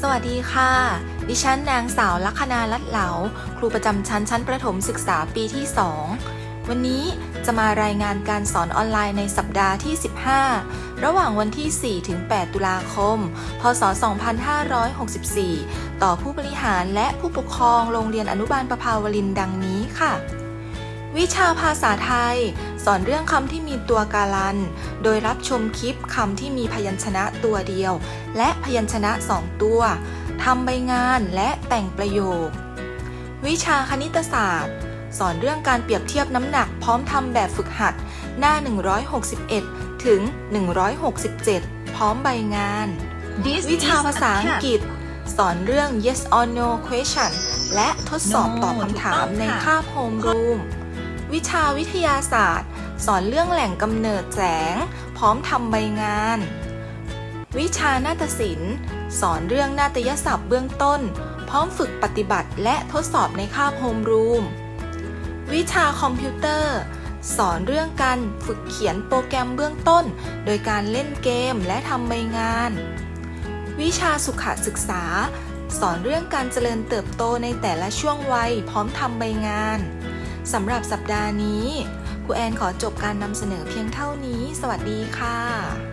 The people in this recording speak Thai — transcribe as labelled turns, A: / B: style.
A: สวัสดีค่ะ ดิฉันนางสาวลัคนาลัดเหลา ครูประจำชั้นชั้นประถมศึกษาปีที่ 2 วันนี้จะมารายงานการสอนออนไลน์ในสัปดาห์ที่ 15 ระหว่างวันที่ 4 ถึง 8 ตุลาคม พศ 2564 ต่อผู้บริหารและผู้ปกครองโรงเรียนอนุบาลประภาวรินดังนี้ค่ะ วิชาภาษาไทย สอนเรื่องคำที่มีตัวการัน โดยรับชมคลิปคำที่มีพยัญชนะตัวเดียว และพยัญชนะสองตัวทำใบงานและแต่งประโยค วิชาคณิตศาสตร์ สอนเรื่องการเปรียบเทียบน้ำหนักพร้อมทำแบบฝึกหัด หน้า 161 ถึง 167 พร้อมใบงาน
B: This
A: วิชา
B: is
A: ภาษา
B: a
A: อัง
B: cat.
A: กฤษ สอนเรื่อง yes or no question และทดสอบ
B: No
A: ตอบคำถาม
B: ถูกต้อง
A: ใน
B: ค่ะ
A: คาบโฮมรูม วิชาวิทยาศาสตร์ สอนเรื่องแหล่งกำเนิดแสง พร้อมทำใบงาน วิชานาฏศิลป์ สอนเรื่องนาฏยศัพท์เบื้องต้น พร้อมฝึกปฏิบัติและทดสอบในคาบโฮมรูม วิชาคอมพิวเตอร์ สอนเรื่องการฝึกเขียนโปรแกรมเบื้องต้น โดยการเล่นเกมและทำใบงาน วิชาสุขศึกษา สอนเรื่องการเจริญเติบโตในแต่ละช่วงวัยพร้อมทำใบงานสำหรับสัปดาห์นี้ ครูแอนขอจบการนำเสนอเพียงเท่านี้ สวัสดีค่ะ